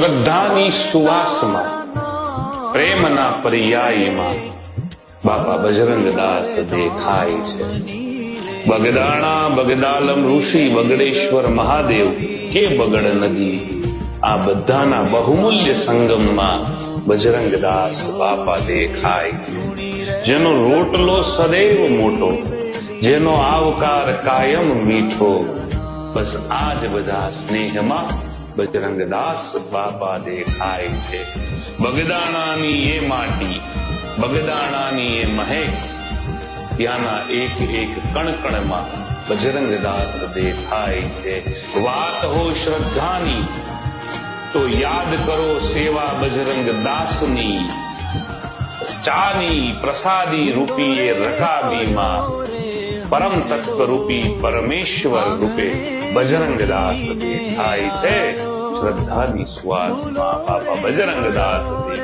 શ્રદ્ધાની સુવાસમાં, પ્રેમના પર્યાયમાં બાપા બજરંગદાસ દેખાય છે. બગદાણા બગદાલમ ઋષિ બગડેશ્વર મહાદેવ કે બગડ નદી, આ બધાના બહુમૂલ્ય સંગમમાં બજરંગદાસ બાપા દેખાય છે. જેનો રોટલો સદૈવ મોટો, જેનો આવકાર કાયમ મીઠો, બસ આ જ બધા સ્નેહમાં બજરંગદાસ બાપા દેખાય છે. બગદાણાની એ માટી, બગદાણાની એ મહેક, ત્યાંના એક એક કણકણમાં બજરંગદાસ દેખાય છે. વાત હો શ્રદ્ધાની, તો યાદ કરો સેવા બજરંગ દાસની. ચાની પ્રસાદી રૂપી રકાબીમાં, પરમ તત્વ રૂપી પરમેશ્વર રૂપે બજરંગદાસ દેખાય છે. શ્રદ્ધાની સુવાસમાં બાપા બજરંગદાસ દેખાય છે